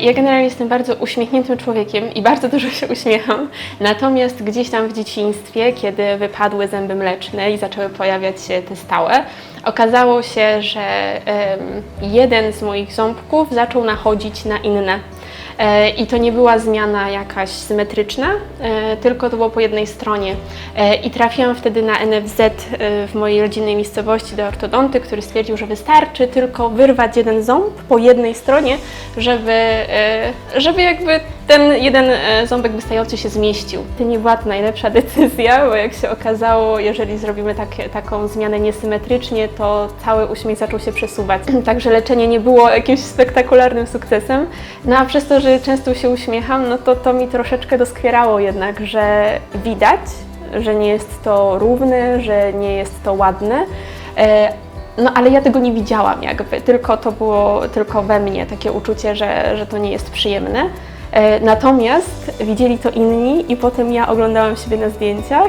Ja generalnie jestem bardzo uśmiechniętym człowiekiem i bardzo dużo się uśmiecham. Natomiast gdzieś tam w dzieciństwie, kiedy wypadły zęby mleczne i zaczęły pojawiać się te stałe, okazało się, że jeden z moich ząbków zaczął nachodzić na inne. E, I to nie była zmiana jakaś symetryczna, e, tylko to było po jednej stronie. E, I trafiłam wtedy na NFZ w mojej rodzinnej miejscowości do ortodonty, który stwierdził, że wystarczy tylko wyrwać jeden ząb po jednej stronie, żeby, żeby jakby ten jeden ząbek wystający się zmieścił. To nie była to najlepsza decyzja, bo jak się okazało, jeżeli zrobimy takie, taką zmianę niesymetrycznie, to cały uśmiech zaczął się przesuwać. Także leczenie nie było jakimś spektakularnym sukcesem. No a przez to, że często się uśmiecham, no to to mi troszeczkę doskwierało jednak, że widać, że nie jest to równe, że nie jest to ładne. E, no ale ja tego nie widziałam jakby, tylko to było tylko we mnie takie uczucie, że, że to nie jest przyjemne. E, Natomiast widzieli to inni i potem ja oglądałam siebie na zdjęciach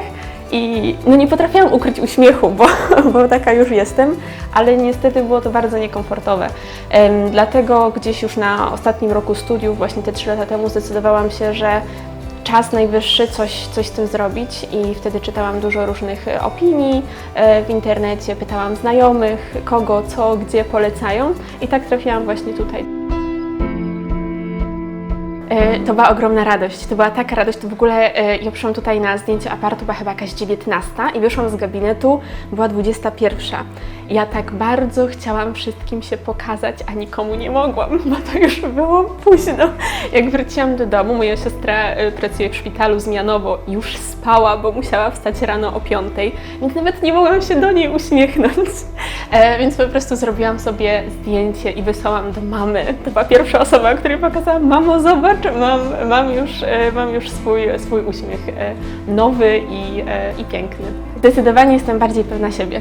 i no nie potrafiłam ukryć uśmiechu, bo, bo taka już jestem, ale niestety było to bardzo niekomfortowe. Em, Dlatego gdzieś już na ostatnim roku studiów, właśnie te trzy lata temu, zdecydowałam się, że czas najwyższy coś, coś z tym zrobić i wtedy czytałam dużo różnych e, opinii e, w internecie, pytałam znajomych, kogo, co, gdzie polecają i tak trafiłam właśnie tutaj. E, To była ogromna radość. To była taka radość, to w ogóle e, ja przyszłam tutaj na zdjęcie aparatu, była chyba jakaś 19 i wyszłam z gabinetu, była 21. Ja tak bardzo chciałam wszystkim się pokazać, a nikomu nie mogłam, bo to już było późno. Jak wróciłam do domu, moja siostra e, pracuje w szpitalu zmianowo, już spała, bo musiała wstać rano o 5, więc nawet nie mogłam się do niej uśmiechnąć. E, Więc po prostu zrobiłam sobie zdjęcie i wysłałam do mamy. To była pierwsza osoba, której pokazałam, mamo zobacz, mam, mam już, e, mam już swój, swój uśmiech e, nowy i, e, i piękny. Zdecydowanie jestem bardziej pewna siebie,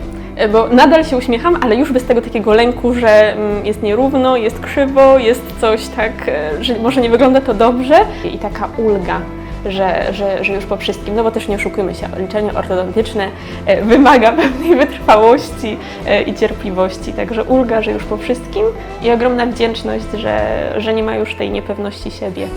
bo nadal się uśmiecham, ale już bez tego takiego lęku, że mm, jest nierówno, jest krzywo, jest coś tak, e, że może nie wygląda to dobrze i taka ulga że, że, że już po wszystkim, no bo też nie oszukujmy się, leczenie ortodontyczne e, wymaga pewnej wytrwałości e, i cierpliwości, także ulga, że już po wszystkim i ogromna wdzięczność, że, że nie ma już tej niepewności siebie.